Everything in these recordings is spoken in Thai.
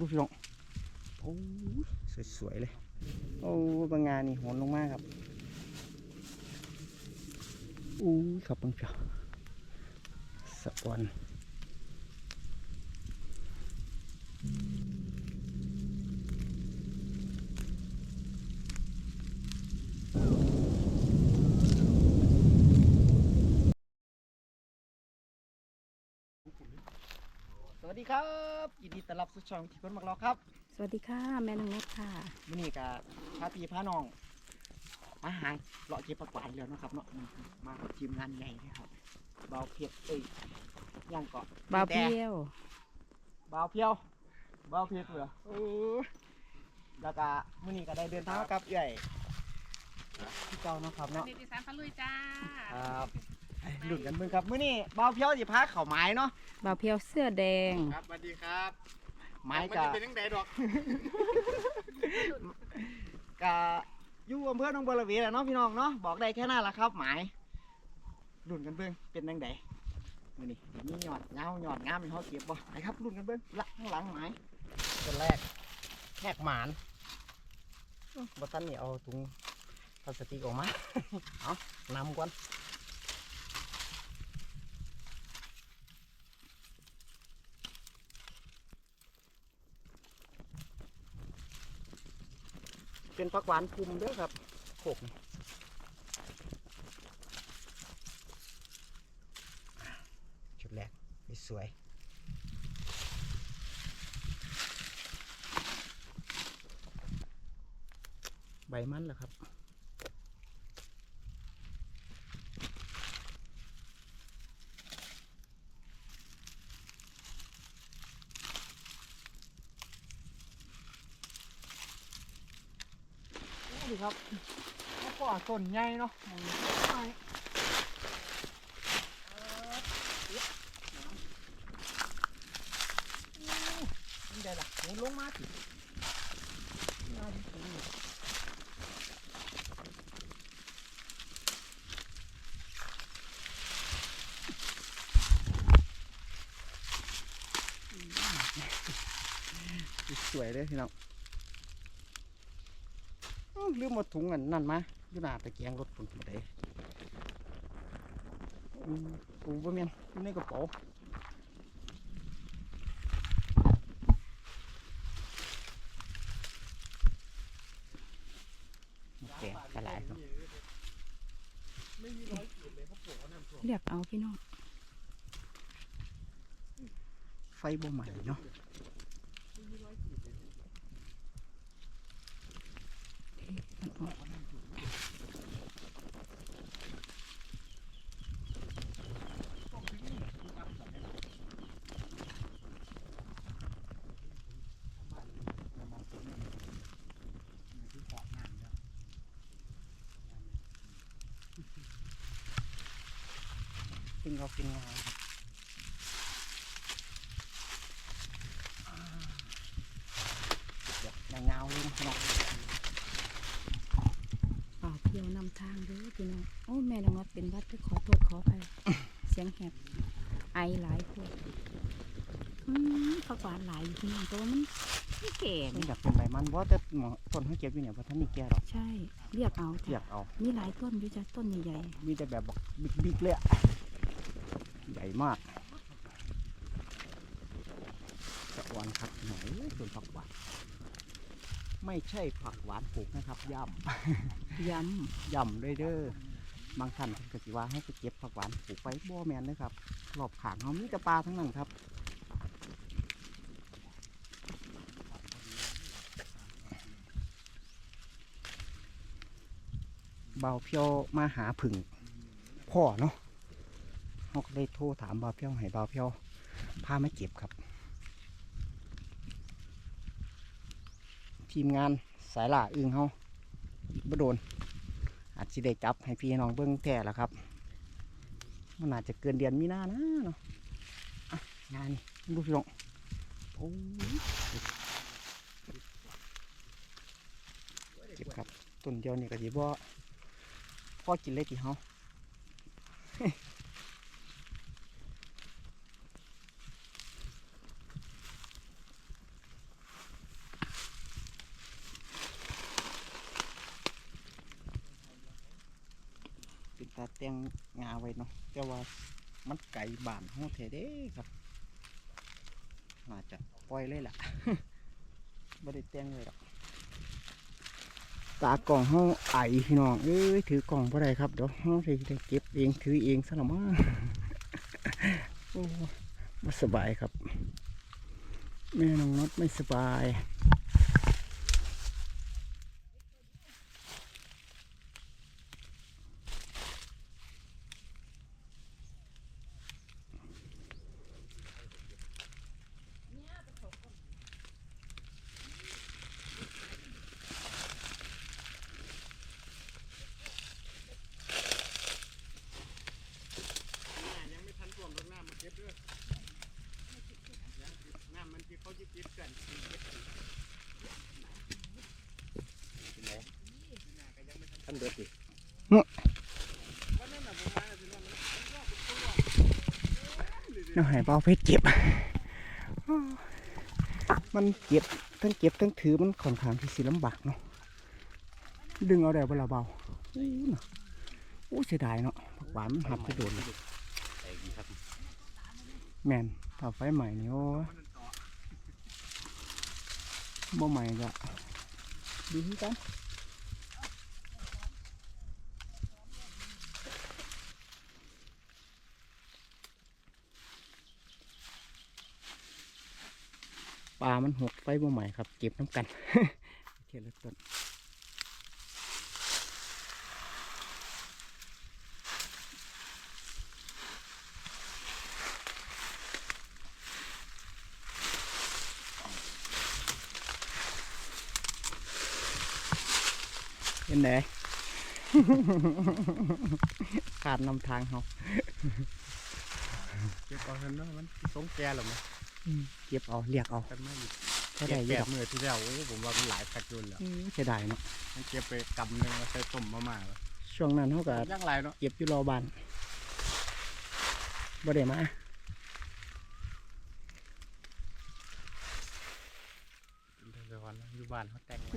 ดูพี่น้องโอ้ยสวยๆเลย โอ้บางงานนี่โหนลงมากครับอู้ยครับเพิ่งเพียวสะออน ดีครับยินดีต้อนรับสู่ช่องที่คนมักรอครับสวัสดีค่ะ แม่นงนัดค่ะมื่อนี้กับพาพี่พาน้องมาหาเลาะเก็บผักหวานแล้วเนาะครับเนาะนี่มากับทีมงานใหญ่เลยครับเบาเพียบเอ้ยย่างเกาะบาวเพียวเบาเพียวเบาเพียบเหรอเออแล้วก็มื่อนี้ก็ได้เดินทางมากับใหญ่พี่เจ้าเนาะครับเนาะนิติสารพลุยจ้าครับ ไปลุ้นกันเบิ่งครับมื่อนี้เบาเพียวสิพาเข่าไม้เนาะบาวเพียวเสื้อแดง ครับสวัสดีครับไม้มันกะจะเป็นยังไงดอก กะอยู่อำเภอหนองบัวระเวแหละเนาะพี่น้องเนาะบอกได้แค่นั้นละครับ หมายลุ้นกันเบิ่งเป็นจังไดมือนี่มีหยอดเงาหยอดงามให้เขาเก็บบ่ไปครับรุ่นกันเบิ้งหลังข้างหลังหมายตัวแรกแขกหมานอื้อบ่ทันนี่เอาถุงพลาสติกออกมา เอานำก่อน เป็นผักหวานคุมเด้อครับหกชุดแรกสวยใบมันเหรอครับ ครับแล้วก็ต้นใหญ่เนาะนี่ได้ละหมุนลงมาสิมาดิสิสวยเลยพี่น้อง ลืมหมดถุงอันนั่นมาอยู่หน้าตะเกียงรถฝุ่นบ่ได้อือปูบ่แม่นอยู่ในกระเป๋าโอเคกระไรครับเรียกเอาพี่น้องไฟบ่ใหม่เนาะกิน เขากินงาครับอ่าเดี๋ยวเงาเลยนะพี่น้องบเพียวนำทางเด้อพี่น้องโอ้แม่นงนัดเป็นวัดด้วยขอโทษขออภัยเสียงแหบไอหลายพวกอืมผักหวานหลายอยู่พี่น้องต่ว่ามันไม่แก่นี่เนี่ยอยากเป็นใบมันเพราะแต่หมอต้นเขาเก็บอยู่เนี่ยเพราะท่านนี่แก่หรอกใช่เรียกเอาเทียจ้ะบเอา มีหลายต้นอยู่จ้ะต้นใหญ่มีแต่แบบบอกบิ๊กๆเลยอะ ใหญ่มากสะออนครับหน่อยส่วนผักหวานไม่ใช่ผักหวานปลูกนะครับย่ๆยำย่ำด้วยเด้อบางท่านเพิ่นก็สิว่าให้ไปเก็บผักหวานปลูกไว้บ่แมนเลยครับรอบขางเขามีแต่ปลาทั้งนั้นครับเบาเพียวมาหาผึ่งพ่อเนาะ เขาก็เลยโทรถามเบาเพียวให้เบาเพียวพาไมาเก็บครับ ทีมงานสายล่าอึ้งเขาบ่โดน อาจจะได้จับให้พี่น้องเบิ้งแท่แล้วครับ มันอาจจะเกินเดือนมีหน้านะเนาะงานนี่ดูพี่น้องโอ้ยเก็บครับต้นเดียวนี่ก็สิบ่พ่อกินเลยทีเฮา ฟ ตัดแต่งงาไว้เนาะแต่ว่ามันไก่บานเฮาแท้เด้ครับน่าจจะปล่อยเลยล่ะบ่ได้แต่งเลยหรอกตากล่องเฮาไอพี่น้องเอ้ยถือกล่องบ่ได้ครับเดี๋ยวเฮาสิได้เก็บเองถือเองซะละมั้งโอ้บ่สบายครับ แม่น้องน็อตไม่สบาย ยังไม่ทันท่วมรถน้ำมาเก็บด้วยน้ำมันที่เขาจะเก็บกัน ท่า นเบิดดิน้องหายเบาเพชรเก็บ มันเก็บทั้งเก็บทั้งถือมันค่อนข้างที่สิลำบากเนาะ ดึงเอาได้เวลาเบาอู้น่ะอู้เสียดายเนาะผักหวานมันหับไปโดนแต่ดีครับแมนถ้าไฟใหม่นี่โอ้บ่ใหม่ก็ดีคือกัน ปลามันหกไฟบ่ใหม่ครับ เก็บน้ำกันเทียนละต้นเป็นไงขาดนำทางเขาเก็บเอาเถอะเนาะมันสงแกหรอมั้ง เก็บเอาเรียกเอากันไม่หยุดก็เก็ได้บอแบยี่ดบอกมือที่แล้วโอ้ผมว่ามันหลายแพ็คด้วยแล้วอืมเสียดายเนาะมันเก็บไปกำหนึงมาใส่ต้มมาม่าแล้วช่วงนั้นเขาก็ย่างไรเนาะเก็บอยู่รอบานบ่ได้มาเดี๋ยววันอยู่บ้านเขาแต่งไว้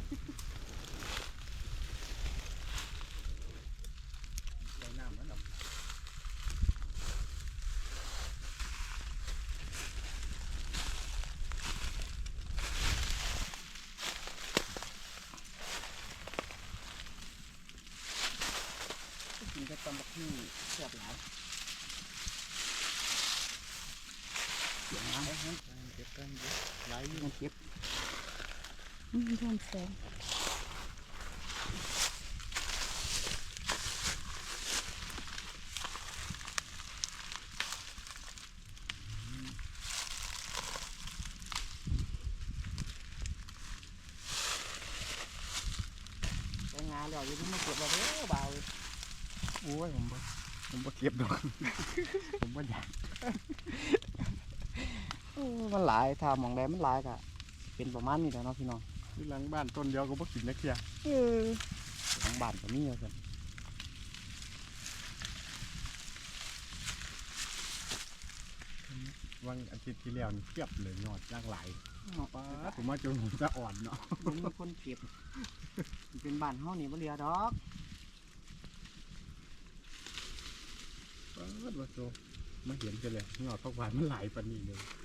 ใส่น้ำแล้วดอก กินก็ตำบักนี่เสียบหลายเสียงน้ำเก็บกันเยอะหลายมันเก็บอืมร่วมแสง แต่งงานแล้วอยังไม่เก็บเราเด้อเบา โอ้ยผมบ่ผมบ่เก็บดอก ผมบ่อยาก โอ้มันหลายถ้ามองแดมัน หลายก็เป็นประมาณนี้แหละเนาะพี่น้องอยู่หลังบ้านต้นเดียวก็บ่กินนักเที่ยเออหลังบ้านก็มีแล้วกันวันอาทิตย์ที่แล้วนี่เทียบเลยยอดย่างหลายเนาะป้าดผมว่าจนผมจะอ่อนเนาะบ่มีคนเก็บมันเป็นบ้านเฮานี่บ่เหลือดอกป้าดว่าโจมาเห็นกันเลยยอดพักหวานมันหลายปานนี้เลยเ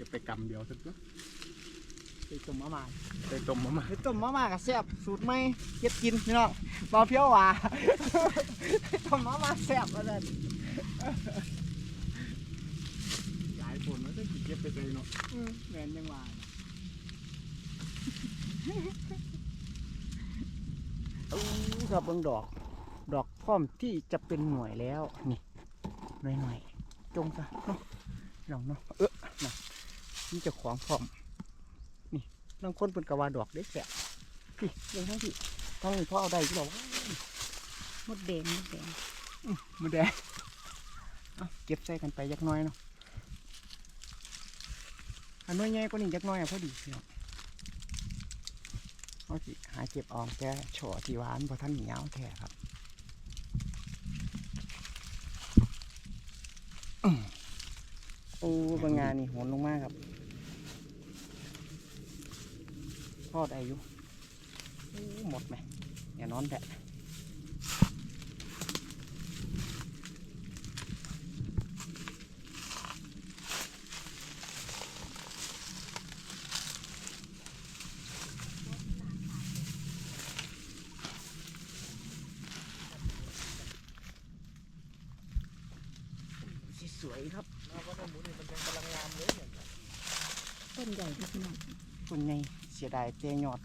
ก็บไปกำเดียวสักเนาะไปต้มมาม่าไปต้มมาม่าไปต้มมาม่าก็แซ่บสูตรใหม่เฮ็ดกินพี่น้องบ่เพียวหวาต้มมาม่าแซ่บว่าซั่นหลายคนมันก็สิเก็บไปเลยเนาะอืมแม่นจังหว่าอู้ครับเบิ่งดอก ดอกพร้อมที่จะเป็นหน่วยแล้วนี่หน่อยๆจงซะเนาะพี่น้องเนาะเออน่ะ นี่เจะของพร้อมนี่บางคนเป็นกะว่าดอกเด็กแสบพี่เรื่องทั้งพี่ทั้งนี้พ่อเอาได้ที่บอกว่ามดแดงมดแดงมือแดงเอาเก็บใส่กันไปยักหน้อยเนาะอันน้อยใหญ่กว่านี้ยักหน้อยอะพอดีพี่น้องเอาสิหาเก็บออมแค่ช่อที่หวานพอท่านเหนียวแท้ครับอื้อโอ้บางงานนี่โหนลงมากครับ พอได้อยู่หมดไหมอย่านอนแตะ วยครับ ต้นใหญ่ที่พี่น้อง ส่วนใหญ่เสี ยดายเตยอด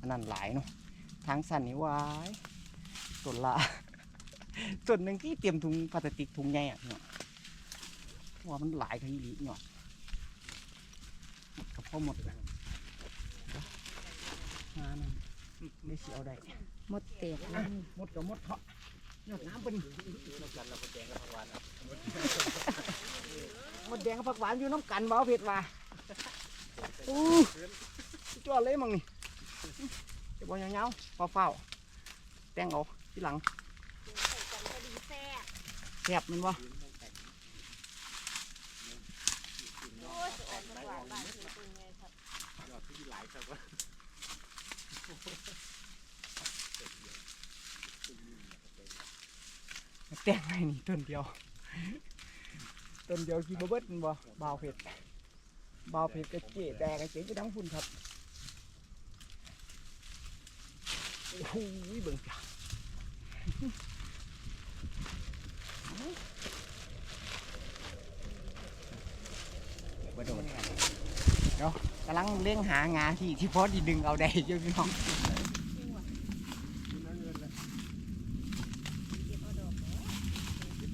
อันนั้นหลายเนาะทางสันนี่หวายส่วนละส่วนหนึ่งที่เตรียมถุงพลาสติกถุงใหญ่อะเนาะว่ามันหลายทีหลีเนาะหมดกับพ่อหมดแล้วงานนั้นไม่เสียเอาได้หมดแตกเลยหมดกับหมดเถาะยอดน้ำเป็นน้ำกันเราก็แดงกับผักหวานครับหมดแดงกับผักหวานอยู่น้ำกันบ่เอาเผ็ดว่ะอู้สุด ยอดเลยมังนี่จะบอกยาวๆเฝ้าๆแต่งเอาที่หลังแซ่บมันวะแต่งให้นี่ต้นเดียวต้นเดียวกี่บ่เบิดมันบ่บ่าวเผ็ดบ่าวเผ็ดกระเจี๊ยแต่กระเจี๊ยจะดังพุ่นครับ โอ้โหเบิ่งจ้ะบ่โดนเนาะกำลังเลี้ยงหางาที่ที่พอดีดึงเอาได้เยู่พี่น้อง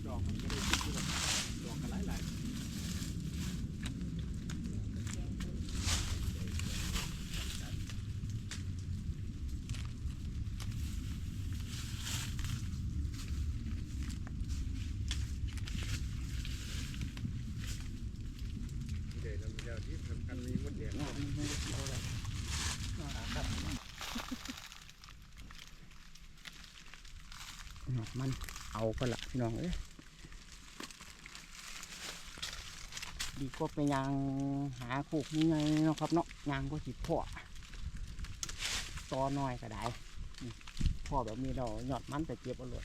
ดอกมันก็ได้คิดอยู่หรอกดอกกันหลายหลาย เดี๋ยวเราเดี๋ยวที่สำคัญมีมดแดง หนอก มันเอาก็ละพี่น้องเอ้ยดีกว่าไปยางหาโคกนี่ไงเนาะครับเนาะยางก็สิพ่อตอน้อยก็ได้พ่อแบบนี้เราหยอดมันไปเก็บเอาเลย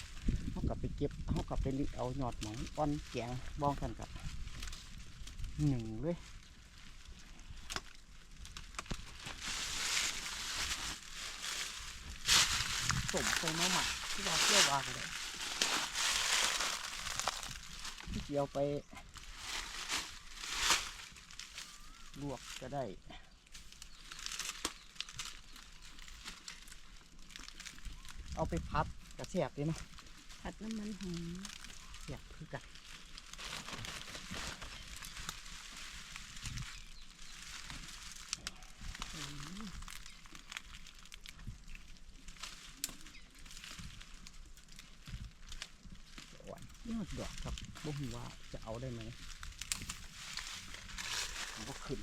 เขากลับไปเก็บเขากลับไปลิเอาหยอดหมองอ้อนแกงบ้องกันกับหนึ่งเลยสมใส่มะหมัก ที่เราเที่ยววางเลยที่เกี่ยวไป ลวกก็ได้เอาไปพัดกระเสียบดีเนาะผัดน้ำมันหอมเสียบคือกันหวานยอดดอกครั บบ่ฮู้ว่าจะเอาได้ไหมผมก็ขึ้น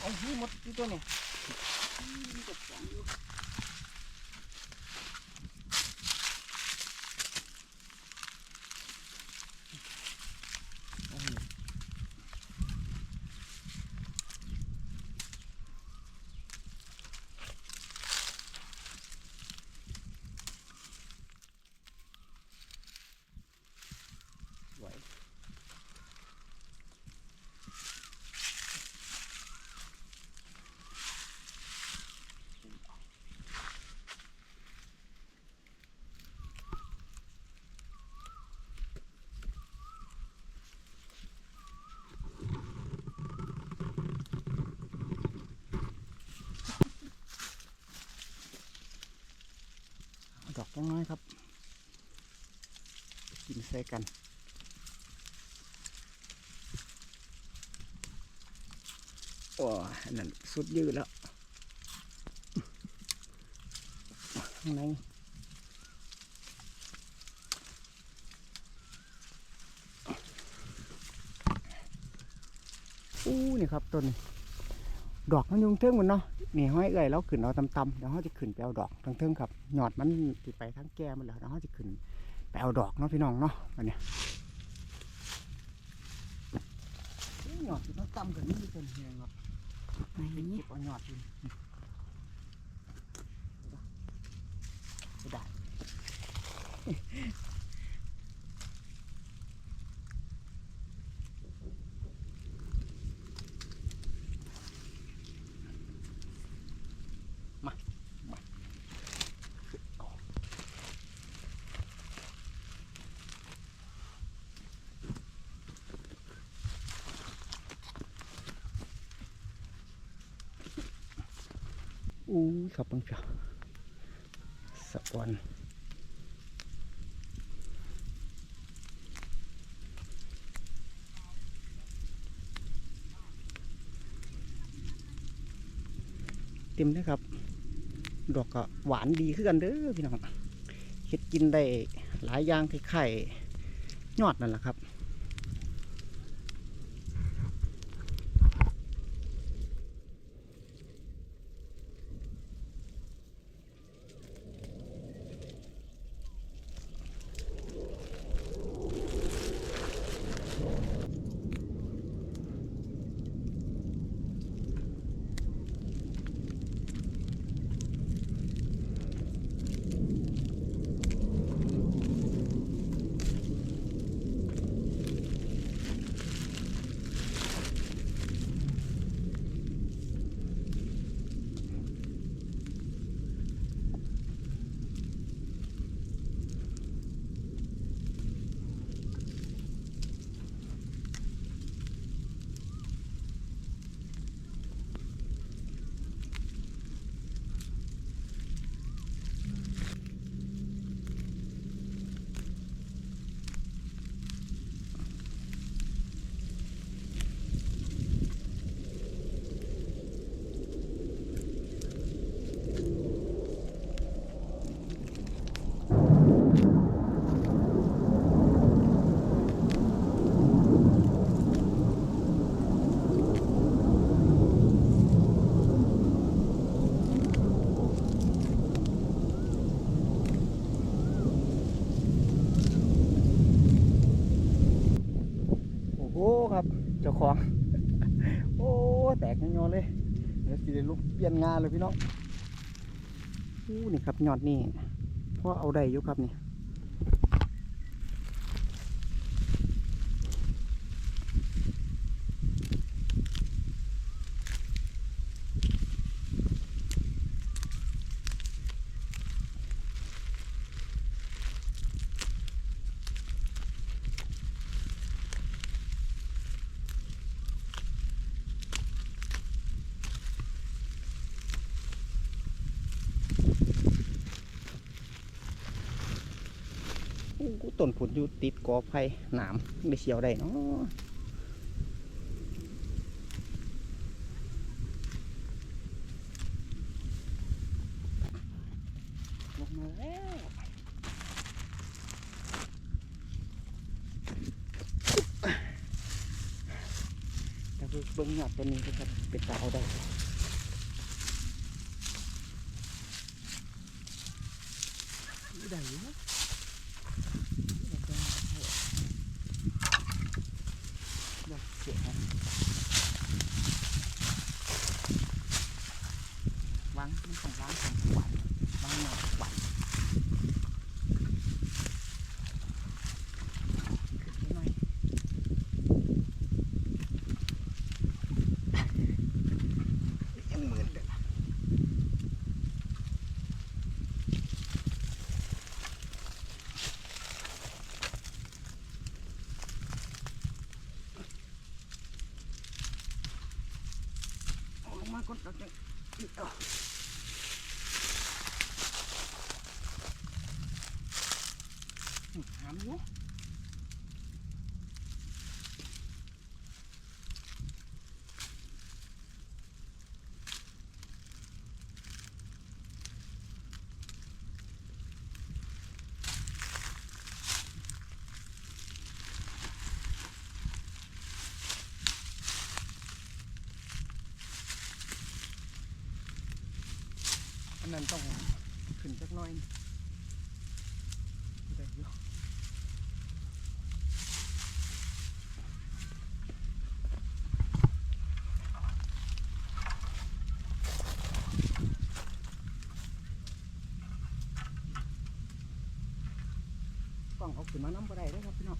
เอ้นี่หมดที่ตัวนี้ เอาดอกน้อยครับ กินใส่กันโอ้อันนั่นสุดยืดแล้วข้างในอู้นี่ครับต้นนี้ ดอกมันอยุงเทิงมันเนาะนี่ห้อยเอ่ยแล้วขึ้นเอาตำๆเดี๋ยวเขาจะขึ้นไปเอาดอกทั้งเทิงครับหยอดมันติไปทั้งแก้มันแล้วเดี๋ยวเขาจะขึ้นไปเอาดอกเนาะพี่น้องเนาะอันเนี้ยอู้หยอดที่ต้องตำกันนี่เป็นเฮียงครับไหนเก็บเอาหยอดอยู่ไม่ได้ อู้ยครับเพิ่งเพียวสะอนเต็มเลยครับ ดอกก็หวานดีขึ้นกันเด้อพี่น้องเฮ็ดกินได้หลายอย่างคล้ายๆยอดนั่นแหละครับ โอ้โหครับ เจ้าของ โอ้ แตกยอนๆเลย เดี๋ยวสิได้ ลุกเปลี่ยนงานเลยพี่น้องอู้นี่ครับยอดนี่พ่อเอาได้อยู่ครับนี่ อู้ต้นผลอยู่ติดกอไผ่หนามได้เสียวได้เนาะลงมาแล้วแต่เบิ่งหยอดตัวนี้ก็จะเป็นตาเอาได้อยู่นะดอกเสียววางมันต้องวางของหวานวางหน่อยหวานขึ้นไปหน่อยยังเหมือนเดิม เราจะอีกเอกหามอยู่อั นนั้นต้องขึ้นสักหน่อยได้อยู่กล้องเอาขึ้นมาน้ำบ่ได้เด้อครับพี่น้อง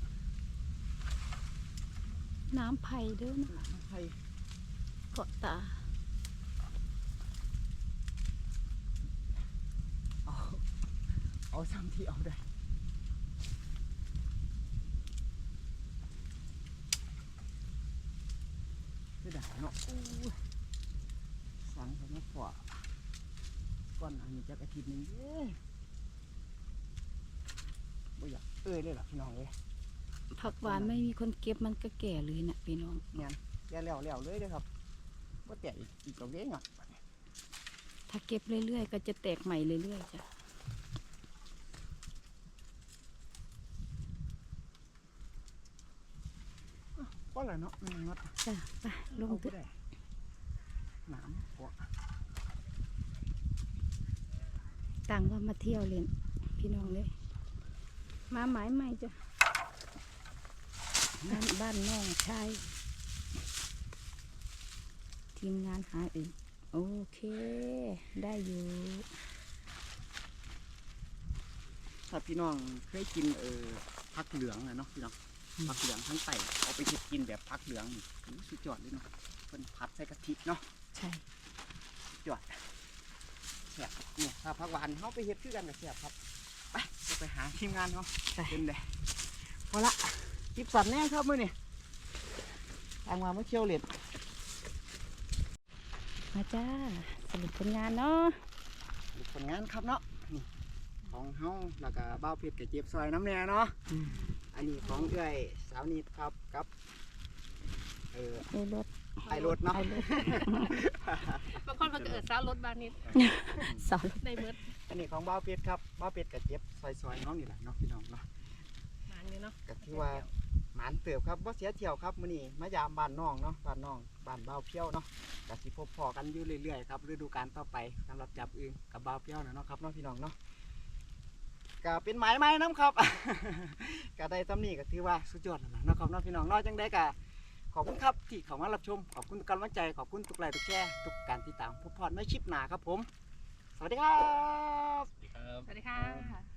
น้ำไผ่เด้อนะน้ำไผ่เกาะตาเอาเอาซ้ำ ที่เอาได้ไม่ได้เนาะอู้ยสังเขามาฝาก่อนอันนี้จักอาทิตย์หนึงเด้บ่อยากเอ้ยเลยล่ะพี่น้องเอ้ยผักหวานไม่มีคนเก็บมันก็แก่เลยนะพี่น้องแก่แล้วแล้วเลยเด้อครับบ่แตกอีกอีกตรงนี้หน่อยถ้าเก็บเรื่อยๆ ก็จะแตกใหม่เรื่อยๆจ้ะ ก็แล้วเนาะมันงัดจ้ะไปลงเอาตึบ่ได้หนามพวกต่างว่ามาเที่ยวเล่นพี่น้องเลย มาหมายใหม่จ้ะบ้านบ้านน้องชายทีมงานหาอื่นโอเค ได้อยู่ถ้าพี่น้องเคยกินเออผักเหลืองอะเนาะพี่น้อง ผักเหลืองทั้งไต่เอาไปเฮ็ดกินแบบผักเหลืองนี่อื้อสุดยอดเลยเนาะเพิ่นผัดใส่กะทิเนาะใช่แซ่บเนี่ยถ้าผักหวานเฮาไปเฮ็ดคือกันก็แซ่บครับไปเดี๋ยวไปหาทีมงานเฮาใช่เต็มเลยพอละจิบสันแน่ครับมื้อนี้ทางมาเมื่อเที่ยวเล่นมาจ้าสรุปผลงานเนาะผลงานครับเนาะนี่ของเฮาแล้วก็บ้าวเพชรกับเจ็บซอยน้ำแน่เนาะ อันนี้ของเอื้อยสาวนิดครับกับ เออไอ้รถไอรถเนาะไอ้รถบางคนเพิ่นก็เอิ้นซาวรถบางนิดสาวรถได้เมิดอันนี้ของบ้าวเพชรครับบ้าวเพชรกับเจ็บซอยๆน้องนี่แหละเนาะพี่น้องเนาะบางนี้เนาะก็ถือว่าหมานเติบครับว่าเสียเที่ยวครับมื้อนี้มายามบ้านน้องเนาะบ้านน้องบ้านบ้าวเพี้ยวเนาะก็สิพบพอกันอยู่เรื่อยๆครับฤดูกาลต่อไปสำหรับจับอึงกับบ้าวเพี้ยวนะเนาะครับเนาะพี่น้องเนาะ ก็เป็นหมายไม้น้ำครับก็ได้ตำหนี้ก็ถือว่าสุดยอดแล้วนะเนาะครับเนาะพี่น้องเนาะจังได้ก็ขอบคุณครับที่เข้ามารับชม ขอบคุณทุกกำลังใจ ขอบคุณทุกไลค์ทุกแชร์ทุกการติดตามพบพอดไม่ชิปหนาครับผม สวัสดีครับ สวัสดีค่ะ